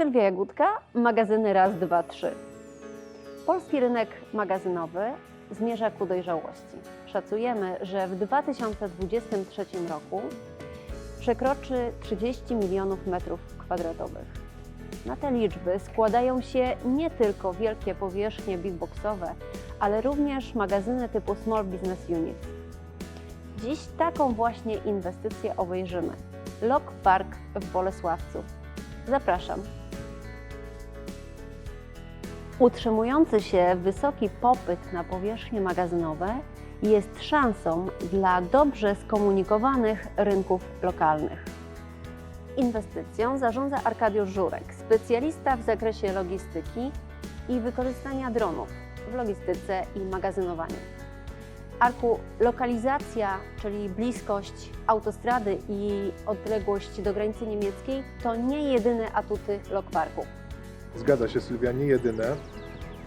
Sylwia Jagódka, magazyny raz, dwa, trzy. Polski rynek magazynowy zmierza ku dojrzałości. Szacujemy, że w 2023 roku przekroczy 30 milionów metrów kwadratowych. Na te liczby składają się nie tylko wielkie powierzchnie big boxowe, ale również magazyny typu Small Business Units. Dziś taką właśnie inwestycję obejrzymy. Lok Park w Bolesławcu. Zapraszam. Utrzymujący się wysoki popyt na powierzchnie magazynowe jest szansą dla dobrze skomunikowanych rynków lokalnych. Inwestycją zarządza Arkadiusz Żurek, specjalista w zakresie logistyki i wykorzystania dronów w logistyce i magazynowaniu. Arku, lokalizacja, czyli bliskość autostrady i odległość do granicy niemieckiej to nie jedyne atuty Lokparku. Zgadza się Sylwia, nie jedyne.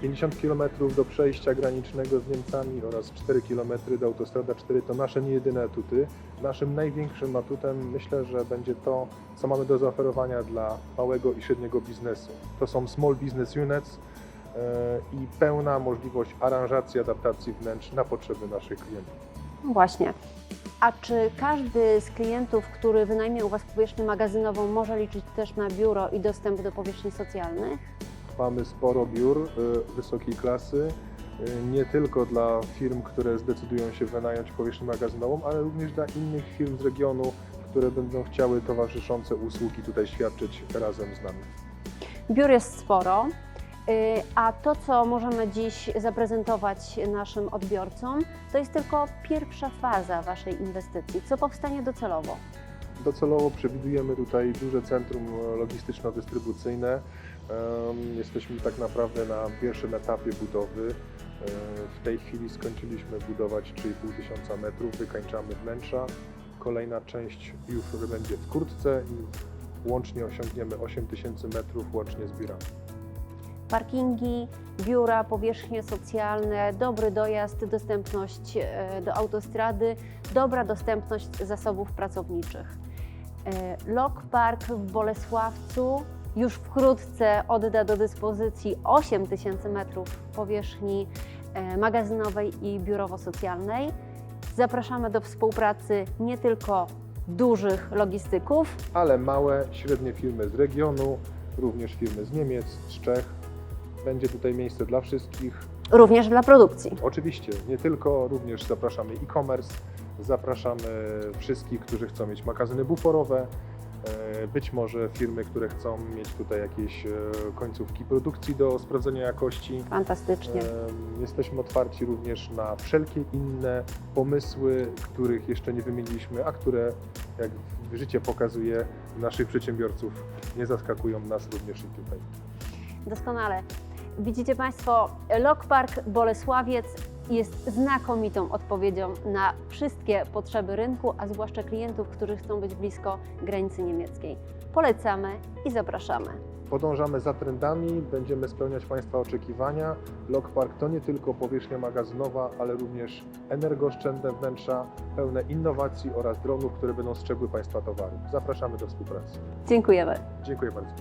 50 km do przejścia granicznego z Niemcami oraz 4 km do autostrada 4 to nasze nie jedyne atuty. Naszym największym atutem myślę, że będzie to, co mamy do zaoferowania dla małego i średniego biznesu. To są small business units e, i pełna możliwość aranżacji, adaptacji wnętrz na potrzeby naszych klientów. Właśnie. A czy każdy z klientów, który wynajmie u Was powierzchnię magazynową, może liczyć też na biuro i dostęp do powierzchni socjalnych? Mamy sporo biur y, wysokiej klasy, y, nie tylko dla firm, które zdecydują się wynająć powierzchnię magazynową, ale również dla innych firm z regionu, które będą chciały towarzyszące usługi tutaj świadczyć razem z nami. Biur jest sporo, a to, co możemy dziś zaprezentować naszym odbiorcom, to jest tylko pierwsza faza Waszej inwestycji. Co powstanie docelowo? Docelowo przewidujemy tutaj duże centrum logistyczno-dystrybucyjne. Jesteśmy tak naprawdę na pierwszym etapie budowy. E, W tej chwili skończyliśmy budować 3,5 tysiąca metrów, wykańczamy wnętrza. Kolejna część już będzie wkrótce i łącznie osiągniemy 8 tysięcy metrów łącznie z biurami. Parkingi, biura, powierzchnie socjalne, dobry dojazd, dostępność e, do autostrady, dobra dostępność zasobów pracowniczych. E, Lok Park w Bolesławcu już wkrótce odda do dyspozycji 8 tysięcy metrów powierzchni e, magazynowej i biurowo-socjalnej. Zapraszamy do współpracy nie tylko dużych logistyków, Ale małe, średnie firmy z regionu, również firmy z Niemiec, z Czech. Będzie tutaj miejsce dla wszystkich. również dla produkcji. Oczywiście, nie tylko, również zapraszamy e-commerce, zapraszamy wszystkich, którzy chcą mieć magazyny buforowe, e, być może firmy, które chcą mieć tutaj jakieś e, końcówki produkcji do sprawdzenia jakości. Fantastycznie. Em, Jesteśmy otwarci również na wszelkie inne pomysły, których jeszcze nie wymieniliśmy, a które, jak życie pokazuje, naszych przedsiębiorców nie zaskakują nas również i tutaj. Doskonale. Widzicie Państwo, Lok Park Bolesławiec jest znakomitą odpowiedzią na wszystkie potrzeby rynku, a zwłaszcza klientów, którzy chcą być blisko granicy niemieckiej. Polecamy i zapraszamy. Podążamy za trendami, będziemy spełniać Państwa oczekiwania. Lok Park to nie tylko powierzchnia magazynowa, ale również energooszczędne wnętrza, pełne innowacji oraz dronów, które będą strzegły Państwa towaru. Zapraszamy do współpracy. Dziękujemy. Dziękuję bardzo.